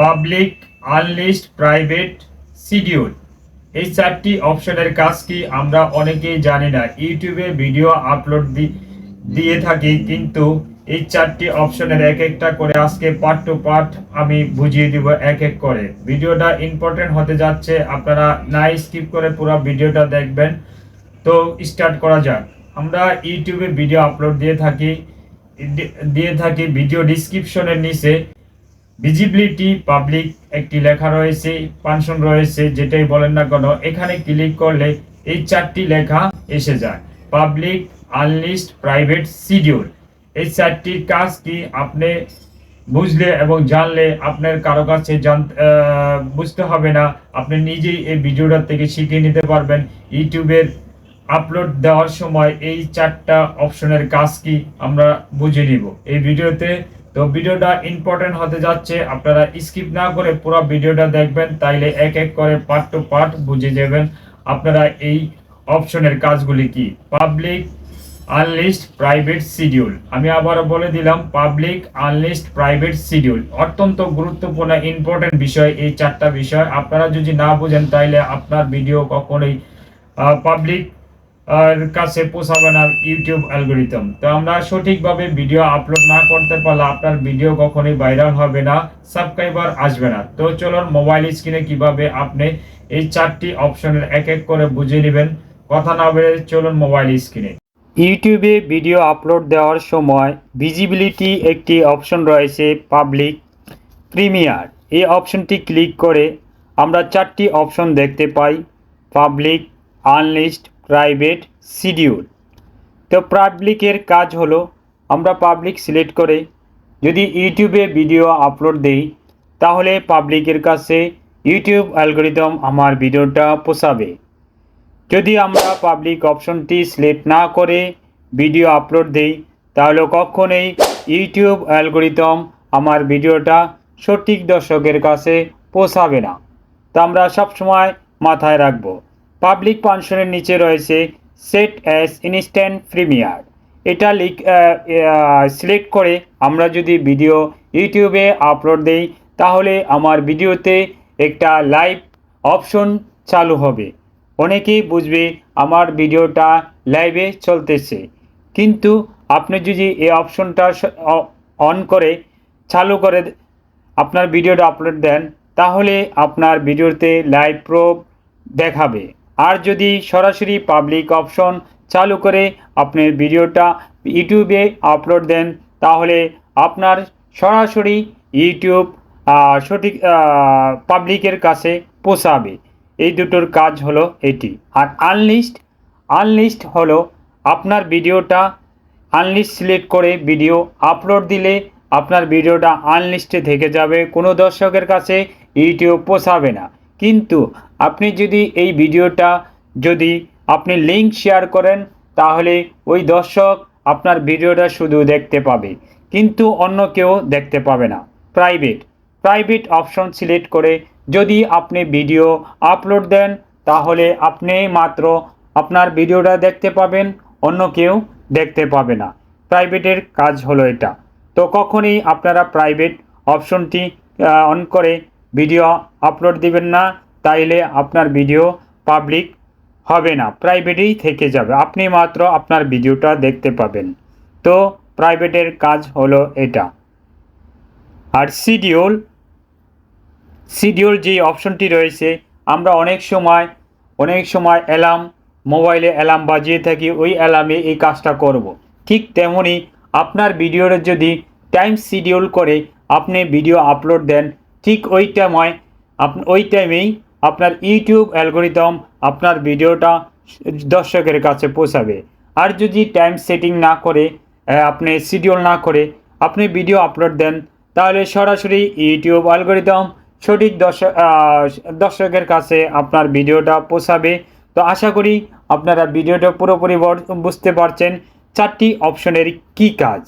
Public unlisted private schedule এই চারটি অপশনের কাজ কি আমরা অনেকেই জানি না। ইউটিউবে ভিডিও আপলোড দিয়ে থাকি, কিন্তু এই চারটি অপশনের এক একটা করে আজকে পার্ট টু পার্ট আমি বুঝিয়ে দিব এক এক করে। ভিডিওটা ইম্পর্টেন্ট হতে যাচ্ছে, আপনারা না স্কিপ করে পুরো ভিডিওটা দেখবেন। তো স্টার্ট করা যাক। আমরা ইউটিউবে ভিডিও আপলোড দিয়ে থাকি দিয়ে থাকি ভিডিও ডিসক্রিপশনের নিচে। ভিজিবিলিটি পাবলিক একটি লেখা রয়েছে পানশন রয়েছে, যেটাই বলেন না কেন, এখানে ক্লিক করলে এই চারটি লেখা এসে যায়। পাবলিক আনলিস্ট প্রাইভেট শিডিউল এই চারটির কাজ কি আপনি বুঝলে এবং জানলে আপনার কারও কাছে বুঝতে হবে না, আপনি নিজেই এই ভিডিওটা থেকে শিখে নিতে পারবেন। ইউটিউবের আপলোড দেওয়ার সময় এই চারটা অপশনের কাজ কি আমরা বুঝে নিব। এই ভিডিওতে তো ভিডিওটা ইম্পর্টেন্ট হতে যাচ্ছে, আপনারা স্কিপ না করে পুরো ভিডিওটা দেখবেন, তাইলে এক এক করে পার্ট টু পার্ট বুঝে যাবেন আপনারা এই অপশনের কাজগুলি কি। পাবলিক আনলিস্ট প্রাইভেট শিডিউল আমি আবারও বলে দিলাম পাবলিক আনলিস্ট প্রাইভেট শিডিউল অত্যন্ত গুরুত্বপূর্ণ ইম্পর্টেন্ট বিষয় এই চারটা বিষয়। আপনারা যদি না বুঝেন, তাইলে আপনার ভিডিও কখনোই পাবলিক আর কাছে পৌঁছাবে না ইউটিউব অ্যালগোরিদম। তো আমরা সঠিকভাবে ভিডিও আপলোড না করতে পারলে আপনার ভিডিও কখনোই ভাইরাল হবে না, সাবস্ক্রাইবার আসবে না। তো চলুন মোবাইল স্ক্রিনে কীভাবে আপনি এই চারটি অপশনের এক এক করে বুঝে নেবেন। কথা না বেড়ে চলুন মোবাইল স্ক্রিনে। ইউটিউবে ভিডিও আপলোড দেওয়ার সময় ভিজিবিলিটি একটি অপশন রয়েছে, পাবলিক প্রিমিয়ার। এই অপশনটি ক্লিক করে আমরা চারটি অপশন দেখতে পাই, পাবলিক, আনলিস্ট প্রাইভেট শিডিউল তো পাবলিকের কাজ হলো, আমরা পাবলিক সিলেক্ট করে যদি ইউটিউবে ভিডিও আপলোড দেই, তাহলে পাবলিকের কাছে ইউটিউব অ্যালগোরিদম আমার ভিডিওটা পোষাবে। যদি আমরা পাবলিক অপশনটি সিলেক্ট না করে ভিডিও আপলোড দেই, তাহলে কখনোই ইউটিউব অ্যালগোরিদম আমার ভিডিওটা সঠিক দর্শকের কাছে পৌঁছাবে না। তা আমরা সবসময় মাথায় রাখব। পাবলিক পানশনের নিচে রয়েছে সেট অ্যাজ ইনস্ট্যান্ট প্রিমিয়ার। এটা লিক সিলেক্ট করে আমরা যদি ভিডিও ইউটিউবে আপলোড দেই, তাহলে আমার ভিডিওতে একটা লাইভ অপশন চালু হবে। অনেকেই বুঝবে আমার ভিডিওটা লাইভে চলতেছে। কিন্তু আপনি যদি এই অপশনটা অন করে, চালু করে আপনার ভিডিওটা আপলোড দেন, তাহলে আপনার ভিডিওতে লাইভ প্রোব দেখাবে। আর যদি সরাসরি পাবলিক অপশন চালু করে আপনার ভিডিওটা ইউটিউবে আপলোড দেন, তাহলে আপনার সরাসরি ইউটিউব সঠিক পাবলিকের কাছে পৌঁছাবে। এই দুটোর কাজ হলো এটি। আর আনলিস্ট আনলিস্ট হলো আপনার ভিডিওটা আনলিস্ট সিলেক্ট করে ভিডিও আপলোড দিলে আপনার ভিডিওটা আনলিস্টে থেকে যাবে। কোনো দর্শকের কাছে ইউটিউব পোষাবে না। কিন্তু আপনি যদি এই ভিডিওটা যদি আপনি লিঙ্ক শেয়ার করেন, তাহলে ওই দর্শক আপনার ভিডিওটা শুধু দেখতে পাবে, কিন্তু অন্য কেউ দেখতে পাবে না। প্রাইভেট প্রাইভেট অপশন সিলেক্ট করে যদি আপনি ভিডিও আপলোড দেন, তাহলে আপনি মাত্র আপনার ভিডিওটা দেখতে পাবেন, অন্য কেউ দেখতে পাবে না। প্রাইভেটের কাজ হলো এটা। তো কখনই আপনারা প্রাইভেট অপশনটি অন করে ভিডিও আপলোড দিবেন না, তাইলে আপনার ভিডিও পাবলিক হবে না প্রাইভেটেই থেকে যাবে। আপনি মাত্র আপনার ভিডিওটা দেখতে পাবেন। তো প্রাইভেটের কাজ হলো এটা। আর শিডিউল শিডিউল যে অপশনটি রয়েছে, আমরা অনেক সময় অনেক সময় অ্যালার্ম মোবাইলে অ্যালার্ম বাজিয়ে থাকি, ওই অ্যালার্মে এই কাজটা করব। ঠিক তেমনই আপনার ভিডিওর যদি টাইম শিডিউল করে আপনি ভিডিও আপলোড দেন ঠিক ওই টাইময় আপ, ওই টাইমেই আপনার ইউটিউব অ্যালগোরিদম আপনার ভিডিওটা দর্শকের কাছে পৌঁছাবে। আর যদি টাইম সেটিং না করে আপনি শিডিউল না করে আপনি ভিডিও আপলোড দেন, তাহলে সরাসরি ইউটিউব অ্যালগোরিদম সঠিক দর্শক দর্শকের কাছে আপনার ভিডিওটা পৌঁছাবে। তো আশা করি আপনারা ভিডিওটা পুরোপুরি বুঝতে পারছেন চারটি অপশনের কি কাজ।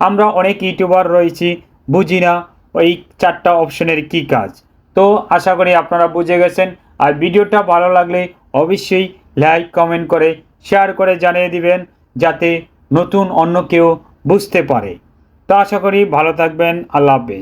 আমরা অনেক ইউটিউবার রয়েছি, বুঝি না ওই চারটা অপশনের কি কাজ? তো আশা করি আপনারা বুঝে গেছেন। আর ভিডিওটা ভালো লাগলে অবশ্যই লাইক কমেন্ট করে শেয়ার করে জানিয়ে দিবেন, যাতে নতুন অন্য কেউ বুঝতে পারে। তো আশা করি ভালো থাকবেন। আল্লাহ হাফেজ।